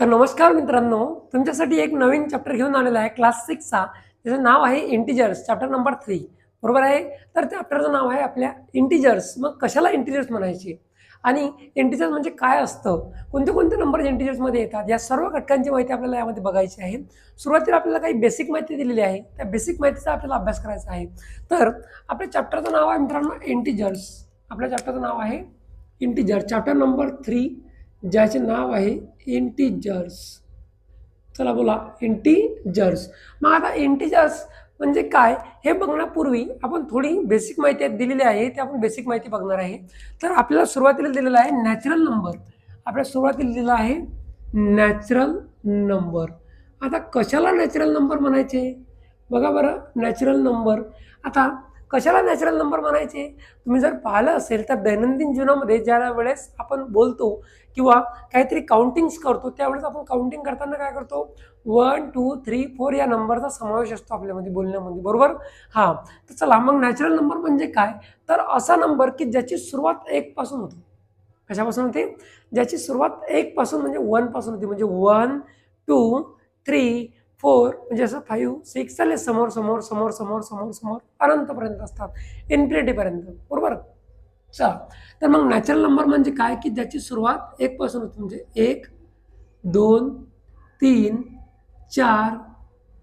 तर नमस्कार मित्रांनो तुमच्यासाठी एक नवीन चॅप्टर घेऊन आलेला आहे क्लास सिक्सचा त्याचं नाव आहे इंटिजर्स चॅप्टर नंबर थ्री बरोबर आहे? तर चॅप्टरचं नाव आहे आपल्या इंटिजर्स मग कशाला इंटिजर्स म्हणायचे? आणि इंटिजर्स म्हणजे काय असतं? कोणते कोणते नंबर इंटिजर्समध्ये येतात? या सर्व घटकांची माहिती आपल्याला यामध्ये बघायची आहे. सुरुवातीला आपल्याला काही बेसिक माहिती दिलेली आहे. त्या बेसिक माहितीचा आपल्याला अभ्यास करायचा आहे. तर आपल्या चॅप्टरचं नाव आहे मित्रांनो इंटिजर्स आपल्या चॅप्टरचं नाव आहे इंटिजर चॅप्टर नंबर थ्री ज्याचे नाव आहे इंटिजर्स चला बोला इंटिजर्स मग आता इंटिजर्स म्हणजे काय? हे बघण्यापूर्वी आपण थोडी बेसिक माहिती दिलेली आहे ते आपण बेसिक माहिती बघणार आहे. तर आपल्याला सुरुवातीला दिलेलं आहे नॅचरल नंबर आपल्या सुरुवातीला दिलेला आहे नॅचरल नंबर आता कशाला नॅचरल नंबर म्हणायचे? बघा बरं नॅचरल नंबर आता कशाला नॅचरल नंबर म्हणायचे? तुम्ही जर पाहिलं असेल तर दैनंदिन जीवनामध्ये ज्या वेळेस आपण बोलतो किंवा काहीतरी काउंटिंग्स करतो त्यावेळेस आपण काउंटिंग करताना काय करतो? वन टू थ्री फोर या नंबरचा समावेश असतो आपल्यामध्ये बोलण्यामध्ये. बरोबर? हां. तर चला मग नॅचरल नंबर म्हणजे काय? तर असा नंबर की ज्याची सुरुवात एकपासून होते. कशापासून होते? ज्याची सुरुवात एकपासून म्हणजे वनपासून होती. म्हणजे वन टू थ्री फोर म्हणजे असं फाईव्ह सिक्स चालेल समोर समोर समोर समोर समोर समोर अनंतपर्यंत असतात. इन्फिनिटीपर्यंत. बरोबर? चला. तर मग नॅचरल नंबर म्हणजे काय? की ज्याची सुरुवात एकपासून होते. म्हणजे एक दोन तीन चार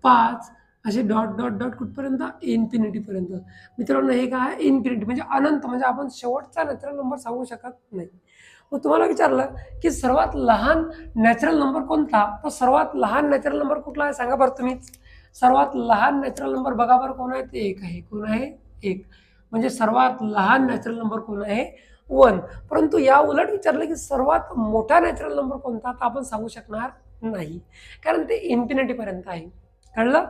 पाच असे डॉट डॉट डॉट कुठपर्यंत? इन्फिनिटीपर्यंत. मित्रांनो हे काय? इन्फिनिटी म्हणजे अनंत. म्हणजे आपण शेवटचा नॅचरल नंबर सांगू शकत नाही. मग तुम्हाला विचारलं की सर्वात लहान नॅचरल नंबर कोणता? तर सर्वात लहान नॅचरल नंबर कुठला आहे? सांगा बरं तुम्हीच. सर्वात लहान नॅचरल नंबर बघा बरं कोण आहे? ते एक आहे. कोण आहे? एक. म्हणजे सर्वात लहान नॅचरल नंबर कोण आहे? वन परंतु या उलट विचारलं की सर्वात मोठा नॅचरल नंबर कोणता? तर आपण सांगू शकणार नाही. कारण ते इन्फिनिटीपर्यंत आहे. कळलं?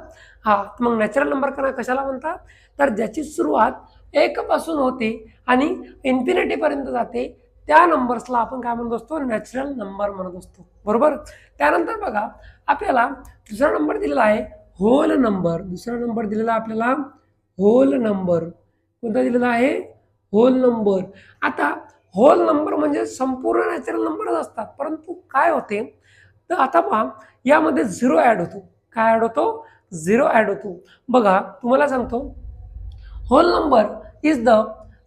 हा. मग नॅचरल नंबर करा कशाला म्हणतात? तर ज्याची सुरुवात एकपासून होते आणि इन्फिनिटीपर्यंत जाते. त्या नंबर्सला आपण काय म्हणत असतो? नॅचरल नंबर म्हणत असतो. बरोबर? त्यानंतर बघा आपल्याला दुसरा नंबर दिलेला आहे होल नंबर दुसरा नंबर दिलेला आपल्याला होल नंबर कोणता दिलेला आहे? होल नंबर आता होल नंबर म्हणजे संपूर्ण नॅचरल नंबरच असतात परंतु काय होते? तर आता पहा यामध्ये झिरो ॲड होतो. काय ॲड होतो? झिरो ॲड होतो. बघा तुम्हाला सांगतो. Whole number is the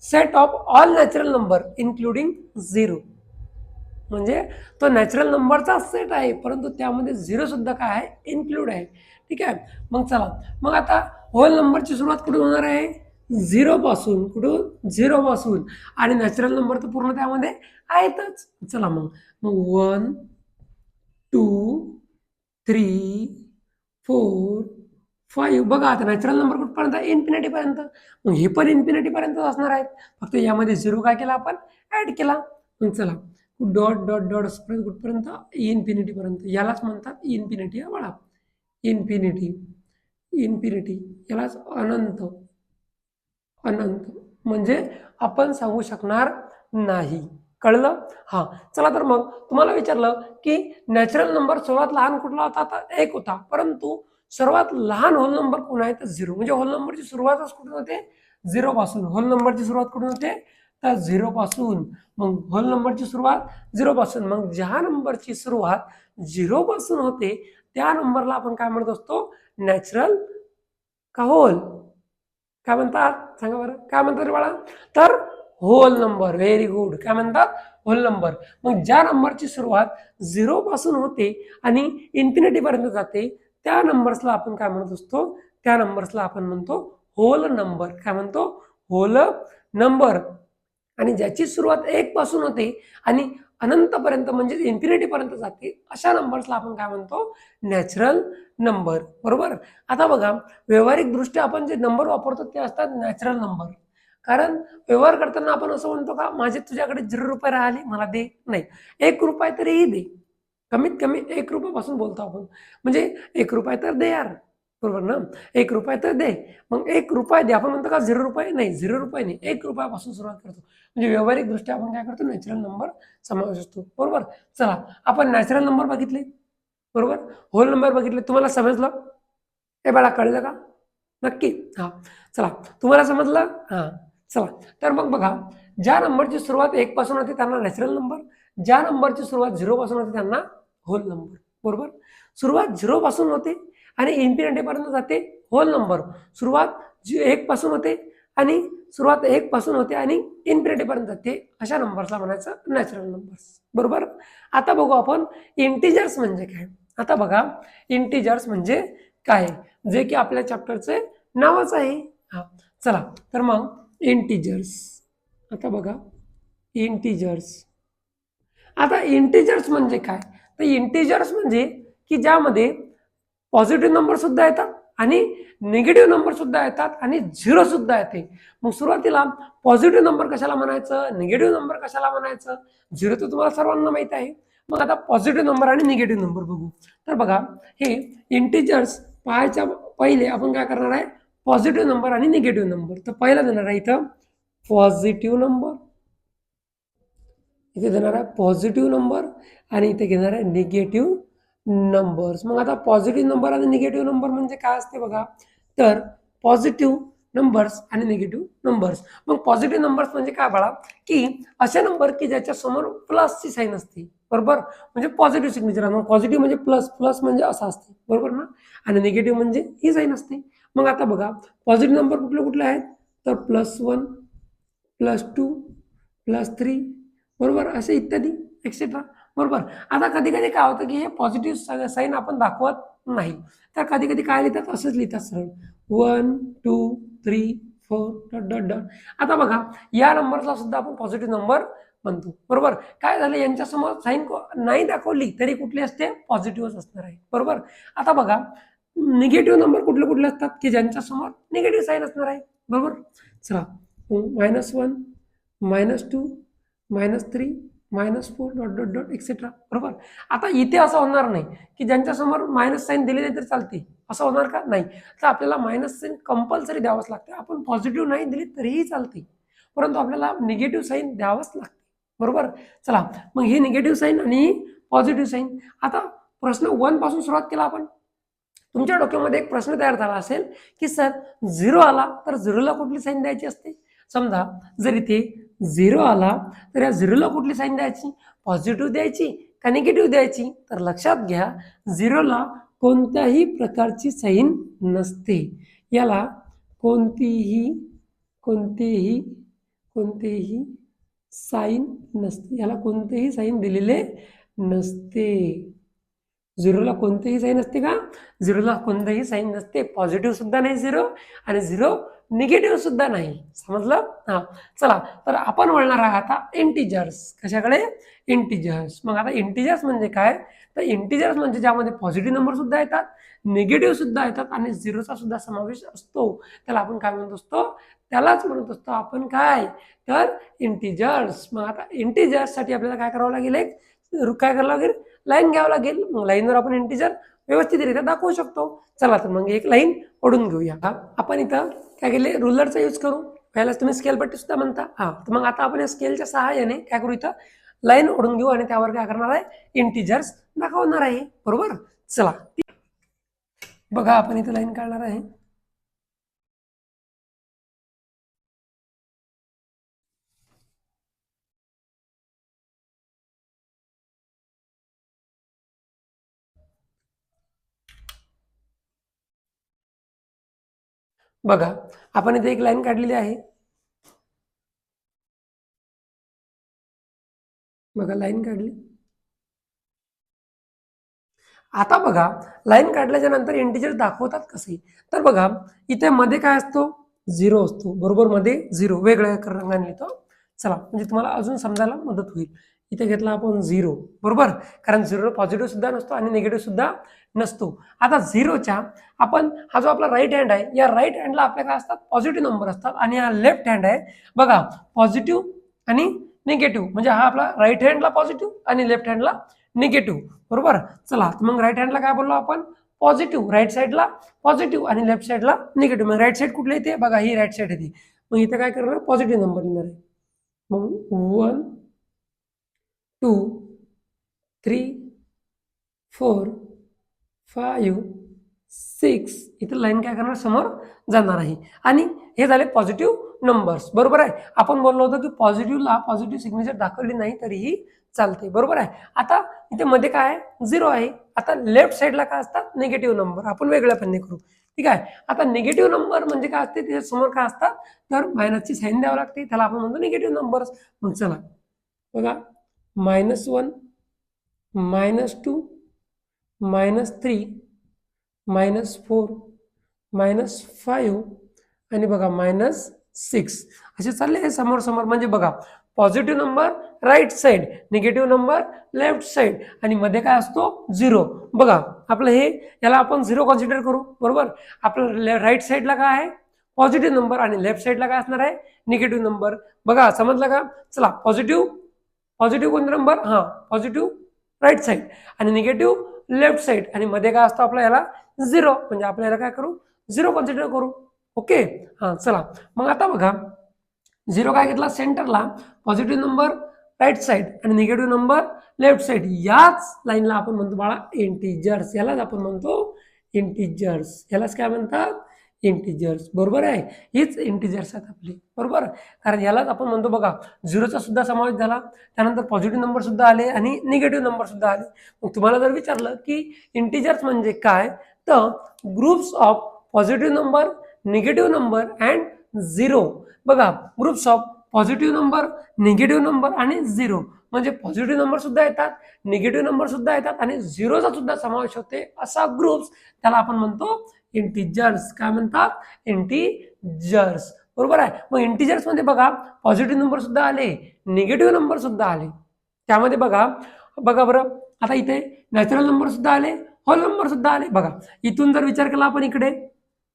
set of all natural number including zero म्हणजे तो नॅचरल नंबरचा सेट आहे परंतु त्यामध्ये झिरोसुद्धा काय आहे? इन्क्लूड आहे. ठीक आहे? मग चला. मग आता होल नंबरची सुरुवात कुठून होणार आहे? झिरोपासून कुठून? झिरोपासून आणि नॅचरल नंबर तर पूर्ण त्यामध्ये आहेतच. चला मग. मग one two three four five बघा आता नॅचरल नंबर कुठपर्यंत इन्फिनिटीपर्यंत मग हे पण इन्फिनिटीपर्यंतच असणार आहेत. फक्त यामध्ये झिरो काय केला आपण? ॲड केला. मग चला. डॉट डॉट डॉट असपर्यंत कुठपर्यंत? इन्फिनिटीपर्यंत यालाच म्हणतात इन्फिनिटी हा बाळा. इन्फिनिटी इन्फिनिटी यालाच अनंत. अनंत. म्हणजे आपण सांगू शकणार नाही. कळलं? हां. चला तर मग तुम्हाला विचारलं की नॅचरल नंबर सर्वात लहान कुठला होता? तर एक होता. परंतु सर्वात लहान होल नंबर कोण आहे? तर झिरो म्हणजे होल नंबरची सुरुवातच कुठून होते? झिरोपासून होल नंबरची सुरुवात कुठून होते? तर झिरोपासून मग होल नंबरची सुरुवात झिरोपासून मग ज्या नंबरची सुरुवात झिरोपासून होते त्या नंबरला आपण काय म्हणत असतो? नॅचरल का होल काय म्हणतात? सांगा बरं. काय म्हणतात रे बाळा? तर होल नंबर व्हेरी गुड काय म्हणतात? होल नंबर मग ज्या नंबरची सुरुवात झिरोपासून होते आणि इन्फिनिटीपर्यंत जाते त्या नंबर्सला आपण काय म्हणत असतो? त्या नंबर्सला आपण म्हणतो होल नंबर काय म्हणतो? होल नंबर आणि ज्याची सुरुवात एक पासून होते आणि अनंतपर्यंत म्हणजे इन्फिनिटीपर्यंत जाते अशा नंबर्सला आपण काय म्हणतो? नॅचरल नंबर बरोबर? आता बघा व्यावहारिकदृष्ट्या आपण जे नंबर वापरतो ते असतात नॅचरल नंबर कारण व्यवहार करताना आपण असं म्हणतो का माझे तुझ्याकडे झिरो रुपये राहिले मला दे. नाही. एक रुपये तरीही दे. कमीत कमी एक रुपयापासून बोलतो आपण. म्हणजे एक रुपये तर दे यार. बरोबर ना? एक रुपये तर दे. मग एक रुपये दे. आपण म्हणतो का झिरो रुपये? नाही झिरो रुपये नाही. एक रुपयापासून सुरुवात करतो. म्हणजे व्यावहारिकदृष्ट्या आपण काय करतो? नॅचरल नंबर समावेश असतो. बरोबर? चला. आपण नॅचरल नंबर बघितले. बरोबर? होल नंबर बघितले. तुम्हाला समजलं? हे बाळा कळलं का? नक्की. हां. चला. तुम्हाला समजलं? हां. चला. तर मग बघा. ज्या नंबरची सुरुवात एक पासून होते त्यांना नॅचरल नंबर ज्या नंबरची सुरुवात झिरो पासून होते त्यांना होल नंबर बरोबर? सुरुवात झिरोपासून होते आणि इन्फिनिटीपर्यंत जाते होल नंबर सुरुवात जी एकपासून होते आणि सुरुवात एकपासून होते आणि इन्फिनिटीपर्यंत जाते. अशा नंबर्सला म्हणायचं नॅचरल नंबर्स बरोबर? आता बघू आपण इंटिजर्स म्हणजे काय? आता बघा इंटिजर्स म्हणजे काय? जे की आपल्या चॅप्टरचे नावच आहे. हा चला तर मग इंटिजर्स आता बघा इंटिजर्स आता इंटिजर्स म्हणजे काय? तर इंटिजर्स म्हणजे की ज्यामध्ये पॉझिटिव्ह नंबर सुद्धा येतात आणि निगेटिव्ह नंबर सुद्धा येतात आणि झिरो सुद्धा येते. मग सुरुवातीला पॉझिटिव्ह नंबर कशाला म्हणायचं? निगेटिव्ह नंबर कशाला म्हणायचं? झिरो तर तुम्हाला सर्वांना माहीत आहे. मग आता पॉझिटिव्ह नंबर आणि निगेटिव्ह नंबर बघू. तर बघा हे इंटिजर्स पाहायच्या पहिले आपण काय करणार आहे? पॉझिटिव्ह नंबर आणि निगेटिव्ह नंबर तर पहिला देणार आहे इथं पॉझिटिव्ह नंबर इथे देणार आहे पॉझिटिव्ह नंबर आणि इथे घेणार आहे निगेटिव्ह नंबर्स मग आता पॉझिटिव्ह नंबर आणि निगेटिव्ह नंबर म्हणजे काय असते बघा? तर पॉझिटिव्ह नंबर्स आणि निगेटिव्ह नंबर्स मग पॉझिटिव्ह नंबर्स म्हणजे काय बाळा? की असे नंबर की ज्याच्या समोर प्लसची साईन असते. बरोबर? म्हणजे पॉझिटिव्ह सिग्नेचर मग पॉझिटिव्ह म्हणजे प्लस प्लस म्हणजे असं असते. बरोबर ना? आणि निगेटिव्ह म्हणजे ही साईन असते. मग आता बघा पॉझिटिव्ह नंबर कुठले कुठले आहेत? तर plus one plus two plus three बरोबर? असे इत्यादी एक्सेट्रा बरोबर? आता कधी कधी काय होतं की हे पॉझिटिव्ह साईन आपण दाखवत नाही. तर कधी कधी काय लिहितात? असंच लिहितात सरळ. One two three four dot dot dot आता बघा या नंबरला सुद्धा आपण पॉझिटिव्ह नंबर म्हणतो. बरोबर? काय झालं? यांच्यासमोर साईन नाही दाखवली तरी कुठली असते? पॉझिटिव्हच असणार आहे. बरोबर? आता बघा निगेटिव्ह नंबर कुठले कुठले असतात? की ज्यांच्यासमोर निगेटिव्ह साईन असणार आहे. बरोबर? चला minus one minus two minus three minus four dot dot dot etcetera बरोबर? आता इथे असं होणार नाही की ज्यांच्यासमोर मायनस साईन दिली नाही तर चालते. असं होणार का? नाही. तर आपल्याला मायनस साईन कंपल्सरी द्यावंच लागते. आपण पॉझिटिव्ह नाही दिली तरीही चालते. परंतु आपल्याला निगेटिव्ह साईन द्यावंच लागते. बरोबर? चला. मग ही निगेटिव्ह साईन आणि पॉझिटिव्ह साईन आता प्रश्न वनपासून सुरुवात केला आपण. तुमच्या डोक्यामध्ये एक प्रश्न तयार झाला असेल की सर झिरो आला तर झिरोला कुठली साईन द्यायची असते? समजा जर इथे झिरो आला तर या झिरोला कुठली साईन द्यायची? पॉझिटिव्ह द्यायची का निगेटिव्ह द्यायची? तर लक्षात घ्या झिरोला कोणत्याही प्रकारची साईन नसते. याला कोणतीही कोणतेही कोणतेही साईन नसते. याला कोणतेही साईन दिलेले नसते. झिरोला कोणतेही साईन असते का? झिरोला कोणतेही साईन नसते. पॉझिटिव्ह सुद्धा नाही झिरो आणि झिरो निगेटिव्ह सुद्धा नाही. समजलं? हा. चला तर आपण वळणार आहात आता इंटिजर्स कशाकडे? इंटिजर्स मग आता इंटिजर्स म्हणजे काय? तर इंटिजर्स म्हणजे ज्यामध्ये पॉझिटिव्ह नंबर सुद्धा येतात निगेटिव्ह सुद्धा येतात आणि झिरोचा सुद्धा समावेश असतो. त्याला आपण काय म्हणत असतो? त्यालाच म्हणत असतो आपण काय? तर इंटिजर्स मग आता इंटिजर्ससाठी आपल्याला काय करावं लागेल एक? काय करावं लागेल? लाईन घ्यावं लागेल. मग लाईनवर आपण इंटिजर व्यवस्थितरित्या दाखवू शकतो. चला तर मग एक लाईन ओढून घेऊया. आपण इथं काय केले रुलरचा यूज करू. पहिलाच तुम्ही स्केल पट्टी सुद्धा म्हणता. हा तर मग आता आपण या स्केलच्या सहाय्याने काय करू इथं? लाईन ओढून घेऊ आणि त्यावर काय करणार आहे? इंटिजर्स दाखवणार आहे. बरोबर? चला. बघा आपण इथं लाईन काढणार आहे. बघा आपण इथे एक लाईन काढलेली आहे. बघा लाईन काढली. आता बघा लाईन काढल्याच्या नंतर इंटिजर दाखवतात कसे? तर बघा इथे मध्ये काय असतो? झिरो असतो. बरोबर मध्ये झिरो. वेगळ्या रंगाने लिहितो. चला म्हणजे तुम्हाला अजून समजायला मदत होईल. इथे घेतला आपण झिरो बरोबर? कारण झिरो पॉझिटिव्ह सुद्धा नसतो आणि निगेटिव्ह सुद्धा नसतो. आता झिरोच्या आपण हा जो आपला राईट हँड आहे या राईट हँडला आपल्या काय असतात पॉझिटिव्ह नंबर असतात आणि हा लेफ्ट हँड आहे बघा पॉझिटिव्ह आणि निगेटिव्ह म्हणजे हा आपला राईट हँडला पॉझिटिव्ह आणि लेफ्ट हँडला निगेटिव्ह बरोबर? चला तर मग राईट हँडला काय बोललो आपण? पॉझिटिव्ह राईट साईडला पॉझिटिव्ह आणि लेफ्ट साईडला निगेटिव्ह मग राईट साईड कुठली येते? बघा ही राईट साईड येते. मग इथे काय करणार? पॉझिटिव्ह नंबर येणार आहे. मग one two three four five six. इथं लाईन काय करणार? समोर जाणार आहे. आणि हे झाले पॉझिटिव्ह नंबर्स बरोबर आहे? आपण बोललो होतो की पॉझिटिव्हला पॉझिटिव्ह सिग्नेचर दाखवली नाही तरीही चालते बरोबर आहे? आता इथे मध्ये काय आहे? झिरो आहे. आता लेफ्ट साईडला काय असतात? निगेटिव्ह नंबर आपण वेगळ्या करू. ठीक आहे? आता निगेटिव्ह नंबर म्हणजे काय असते? त्याच्यासमोर काय असतात? तर मायनसची साईन द्यावं लागते. त्याला आपण म्हणतो निगेटिव्ह नंबर्स मग चला. बघा. Minus one minus two minus three minus four minus five आणि बघा मायनस सिक्स. असे चालले आहे समोर समोर. म्हणजे बघा positive number right side negative number left side आणि मध्ये काय असतो? झिरो. बघा आपलं हे याला आपण झिरो कन्सिडर करू. बरोबर? आपलं राईट साईडला काय आहे? पॉझिटिव्ह नंबर आणि लेफ्ट साईडला काय असणार आहे? Negative number. बघा समजलं का? चला पॉझिटिव्ह पॉझिटिव्ह कोणता नंबर हां पॉझिटिव्ह राईट साईड आणि निगेटिव्ह लेफ्ट साईड आणि मध्ये काय असतो आपला याला? झिरो म्हणजे आपण याला काय करू? झिरो कन्सिडर करू. ओके हां चला. मग आता बघा. झिरो काय घेतला? सेंटरला पॉझिटिव्ह नंबर राईट साईड आणि निगेटिव्ह नंबर लेफ्ट साईड याच लाईनला आपण म्हणतो बाळा इंटिजर्स यालाच आपण म्हणतो इंटिजर्स यालाच काय म्हणतात? इंटिजर्स बरोबर आहे? हीच इंटिजर्स आहेत आपली. बरोबर? कारण यालाच आपण म्हणतो बघा झिरोचा सुद्धा समावेश झाला त्यानंतर पॉझिटिव्ह नंबर सुद्धा आले आणि निगेटिव्ह नंबर सुद्धा आले. मग तुम्हाला जर विचारलं की इंटिजर्स म्हणजे काय तर groups of positive number negative number and zero बघा groups of positive number negative number आणि झिरो म्हणजे पॉझिटिव्ह नंबर सुद्धा येतात निगेटिव्ह नंबर सुद्धा येतात आणि झिरोचा सुद्धा समावेश होते असा ग्रुप्स त्याला आपण म्हणतो इंटिजर्स काय म्हणतात? इंटिजर्स बरोबर आहे? मग इंटिजर्समध्ये बघा पॉझिटिव्ह नंबर सुद्धा आले निगेटिव्ह नंबर सुद्धा आले. त्यामध्ये बघा बघा बरं. आता इथे नॅचरल नंबर सुद्धा आले होल नंबर सुद्धा आले. बघा इथून जर विचार केला आपण इकडे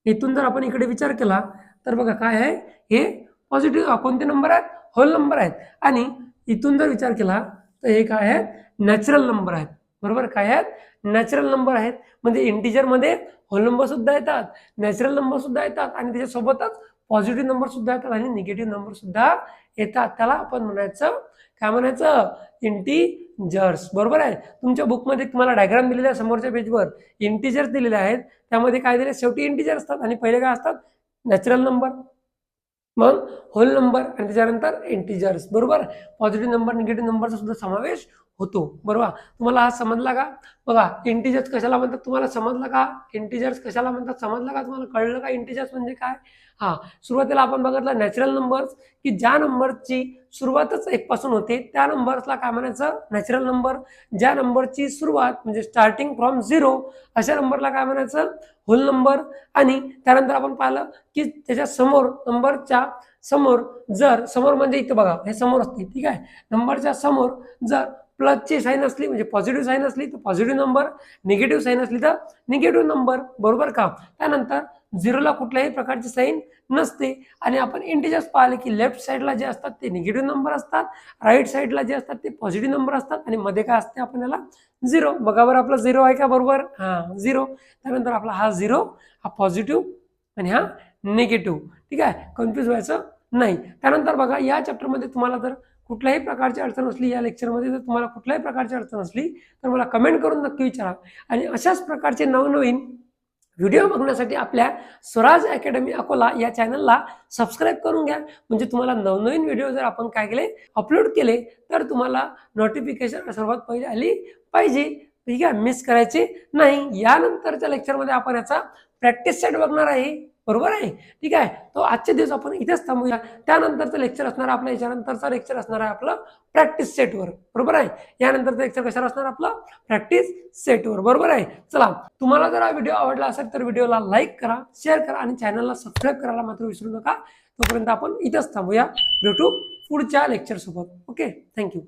इथून जर आपण इकडे विचार केला तर बघा काय आहे? हे पॉझिटिव्ह कोणते नंबर आहेत? होल नंबर आहेत. आणि इथून जर विचार केला तर हे काय आहेत नॅचरल नंबर आहेत. बरोबर? काय आहेत? नॅचरल नंबर आहेत. म्हणजे इंटिजरमध्ये होल नंबर सुद्धा येतात नॅचरल नंबर सुद्धा येतात आणि त्याच्यासोबतच पॉझिटिव्ह नंबर सुद्धा येतात आणि निगेटिव्ह नंबर सुद्धा येतात. त्याला आपण म्हणायचं काय म्हणायचं? इंटीजर्स बरोबर आहे? तुमच्या बुकमध्ये तुम्हाला डायग्राम दिलेला आहे समोरच्या पेजवर इंटिजर्स दिलेले आहेत. त्यामध्ये काय दिले? शेवटी इंटिजर असतात आणि पहिले काय असतात? नॅचरल नंबर मग होल नंबर आणि त्याच्यानंतर इंटिजर्स बरोबर? पॉझिटिव्ह नंबर निगेटिव्ह नंबरचा सुद्धा समावेश होतो. बरोबर? तुम्हाला हा समजला का? बघा इंटिजर्स कशाला म्हणतात? तुम्हाला समजलं का? इंटिजर्स कशाला म्हणतात? समजलं का तुम्हाला? कळलं का? इंटिजर्स म्हणजे काय? हा सुरुवातीला आपण बघितलं नॅचरल नंबर्स की ज्या नंबरची सुरुवातच एकपासून होते त्या नंबर्सला काय म्हणायचं? नॅचरल नंबर ज्या नंबरची सुरुवात म्हणजे स्टार्टिंग फ्रॉम झिरो अशा नंबरला काय म्हणायचं? होल नंबर आणि त्यानंतर आपण पाहिलं की त्याच्यासमोर नंबरच्या समोर जर समोर म्हणजे इथं बघा हे समोर असते ठीक आहे? नंबरच्या समोर जर प्लसची साईन असली म्हणजे पॉझिटिव्ह साईन असली तर पॉझिटिव्ह नंबर निगेटिव्ह साईन असली तर निगेटिव्ह नंबर. बरोबर का? त्यानंतर झिरोला कुठल्याही प्रकारची साईन नसते. आणि आपण इंटिजर्स पाहिले की लेफ्ट साईडला जे असतात ते निगेटिव्ह नंबर असतात राईट साईडला जे असतात ते पॉझिटिव्ह नंबर असतात. आणि मध्ये काय असते आपण याला? झिरो. बघा बरं आपला झिरो आहे का? बरोबर? हां झिरो. त्यानंतर आपला हा झिरो हा पॉझिटिव्ह आणि हा निगेटिव्ह. ठीक आहे? कन्फ्यूज व्हायचं नाही. त्यानंतर बघा या चॅप्टरमध्ये तुम्हाला जर कुठल्याही प्रकारची अडचण असली या लेक्चरमध्ये जर तुम्हाला कुठल्याही प्रकारची अडचण असली तर मला कमेंट करून नक्की विचारा. आणि अशाच प्रकारचे नवनवीन व्हिडिओ बघण्यासाठी आपल्या स्वराज अकॅडमी अकोला या चॅनलला सबस्क्राईब करून घ्या. म्हणजे तुम्हाला नवनवीन व्हिडिओ जर आपण काय केले अपलोड केले तर तुम्हाला नोटिफिकेशन सर्वात पहिले आली पाहिजे. ठीक आहे? मिस करायचे नाही. यानंतरच्या लेक्चरमध्ये आपण याचा प्रॅक्टिस सेट बघणार आहे. बरोबर आहे? ठीक आहे? तो आजचे दिवस आपण इथेच थांबूया. त्यानंतरचं लेक्चर असणार आपलं याच्यानंतरचा लेक्चर असणार आहे आपलं प्रॅक्टिस सेटवर बरोबर आहे? यानंतरचं लेक्चर कशावर असणार आपलं? प्रॅक्टिस सेटवर बरोबर आहे? चला तुम्हाला जर हा व्हिडिओ आवडला असेल तर व्हिडिओला लाईक करा शेअर करा आणि चॅनलला सबस्क्राईब करायला मात्र विसरू नका. तोपर्यंत आपण इथंच थांबूया. भेटू पुढच्या लेक्चरसोबत ओके थँक्यू